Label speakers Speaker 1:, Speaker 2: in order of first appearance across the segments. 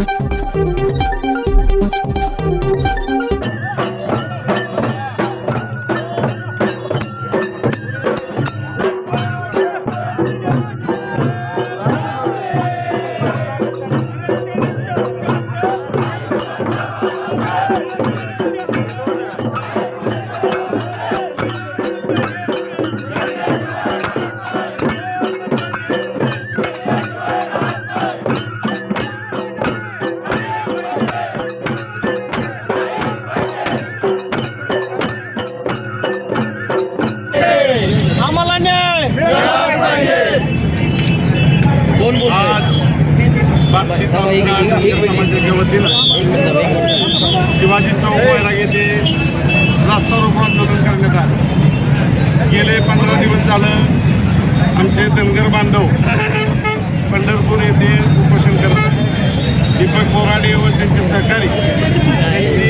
Speaker 1: Thank you.
Speaker 2: आज तालुका समाजाच्या वतीनं शिवाजी चौक वैराग येथे रास्ता रोको आंदोलन करण्यात आलं. गेले पंधरा दिवस झालं. आमचे धनगर बांधव पंढरपूर येथे उपोषण करत. दीपक बोराडे व त्यांचे सहकारी यांची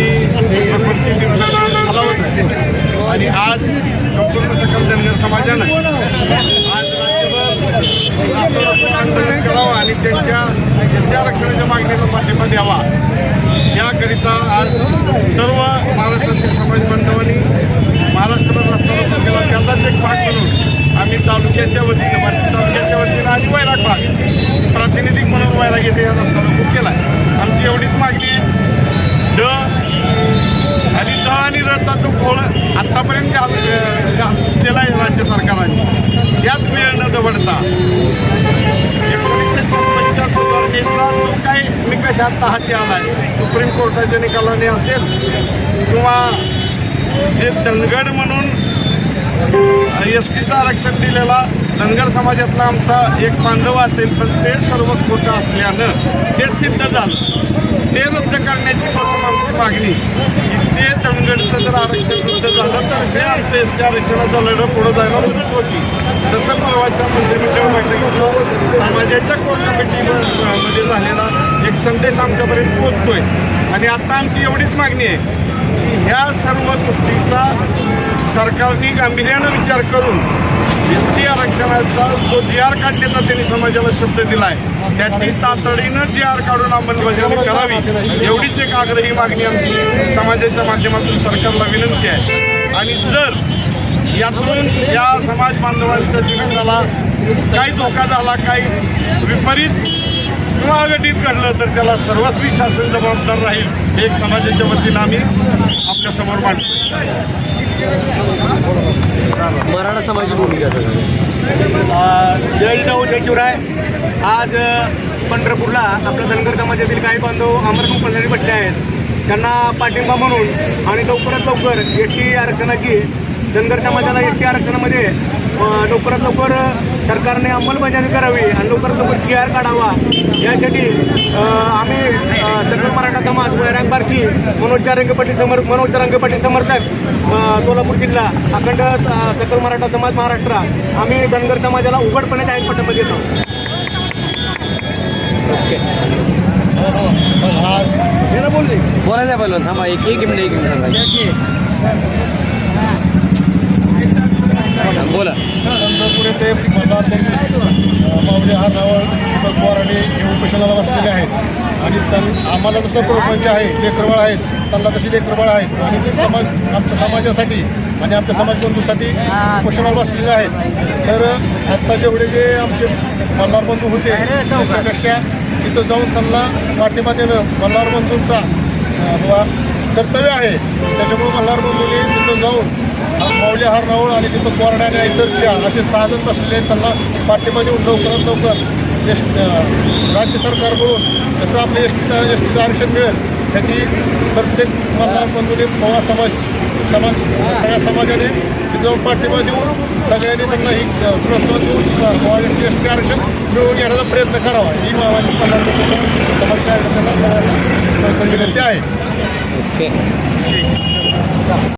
Speaker 2: प्रकृती दिवसाला आणि आज संपूर्ण सकल धनगर समाजानं आज राज्यभर रास्ता रोको आंदोलन करावा आणि त्यांच्या एस आरक्षणाच्या मागणीला पाठिंबा द्यावा. याकरिता आज सर्व महाराष्ट्रातील समाज बांधवांनी महाराष्ट्रात रस्ता रोको केला. त्याचाच एक भाग म्हणून आम्ही तालुक्याच्या वतीनं बार्शी तालुक्याच्या वतीनं आणि वैराग भाग प्रातिनिधिक म्हणून वैराग येथे या रस्ता रोको केला आमची एवढीच मागणी ड आणि द आणि रचा जो घोळ आत्तापर्यंत घाल आहे राज्य सरकारने याच वेळ न एकोणीसशे छप्पनच्या सुधारणेचा जो काही निकष आता हाती आला आहे सुप्रीम कोर्टाच्या निकालाने असेल किंवा जे धनगड म्हणून एस टीचं आरक्षण दिलेला धनगर समाजातला आमचा एक बांधव असेल पण ते सर्व खोटं असल्यानं हे सिद्ध झालं. ते रद्द करण्याची करून आमची मागणी. ते धनगडचं जर आरक्षण रद्द झालं तर हे आमचं एस टी आरक्षणाचं लढं पुढं जायला मदत होती. तसं परवाच्या मंत्रिमंडळ बैठकीत समाजाच्या कोर कमिटीमध्ये झालेला एक संदेश आमच्यापर्यंत पोचतोय आणि आता आमची एवढीच मागणी आहे की ह्या सर्व गोष्टीचा सरकारने गांभीर्यानं विचार करून एसटी आरक्षणाचा जो जी आर काढण्याचा त्यांनी समाजाला शब्द दिला आहे त्याची तातडीनं जी आर काढून अंमलबजावणी करावी. एवढीच एक आग्रही मागणी आमची समाजाच्या माध्यमातून सरकारला विनंती आहे. आणि जर यातून या समाज बांधवांच्या जीवनाला काही धोका झाला काही विपरीत किंवा अघटित घडलं तर त्याला सर्वस्वी शासन जबाबदार राहील हे एक समाजाच्या वतीनं आम्ही आपल्यासमोर मांडतो
Speaker 1: मराठा समाजाची भूमिका
Speaker 3: जय जिजाऊ जय शिवराय. आज पंढरपूरला आपल्या धनगर समाजातील काही बांधव अमरपूर पंढरी बसले आहेत. त्यांना पाठिंबा म्हणून आणि लवकरात लवकर एस टी आरक्षणाची धनगर समाजाला एस टी आरक्षणामध्ये लवकरात लवकर सरकारने अंमलबजावणी करावी आणि लवकरात लवकर जी आर काढावा. यासाठी आम्ही सकल मराठा समाज वैराग बारची मनोज रंगपाटी समर मनोज रंगपाटी समर्थक अ, सोलापूर जिल्हा अखंड सकल मराठा समाज महाराष्ट्र आम्ही धनगर समाजाला उघडपणे जाहीर पाठिंबा देतो.
Speaker 1: बोलायचं बोलवा थांबा एक एक मिनिट एक मिनिट थांबा बोला
Speaker 2: चंद्रपूर येथे मतदार माऊली हा नावळ दीपक बोराडे हे उपोषणाला बसलेले आहेत? आणि त्यां आम्हाला जसं प्रपंच आहे लेकरबाळ आहेत त्यांना तशी लेकरबाळ आहेत. आणि ते समाज आमच्या समाजासाठी आणि आमच्या समाजबंधूसाठी उपोषणाला बसलेले आहेत. तर आत्ता जेवढे जे आमचे मल्हार बंधू होते त्याच्यापेक्षा तिथं जाऊन त्यांना पाठिंबा देणं मल्हार बंधूंचा कर्तव्य आहे. त्याच्यामुळे मल्हार बंधूंनी तिथं जाऊन माऊली हार आणि तिथं कोरड्याने आणि इतरच्या असे साधन बसलेले आहेत. त्यांना पाठिंबा देऊन लवकरात लवकर एस राज्य सरकारकडून जसं आपलं एस टी एस टीचं आरक्षण मिळेल त्याची प्रत्येक मल्हार बंधूने पवार समाज समाज सगळ्या समाजाने तिथं जाऊन पाठिंबा देऊन सगळ्यांनी त्यांना ही अ, प्रोत्साहन देऊन पवार एस टी आरक्षण मिळवून घेण्याचा प्रयत्न करावा. ही मावाली मल्हार समाज कार्यकर्त्यांना सगळ्यांना विनंती आहे.
Speaker 1: ओके.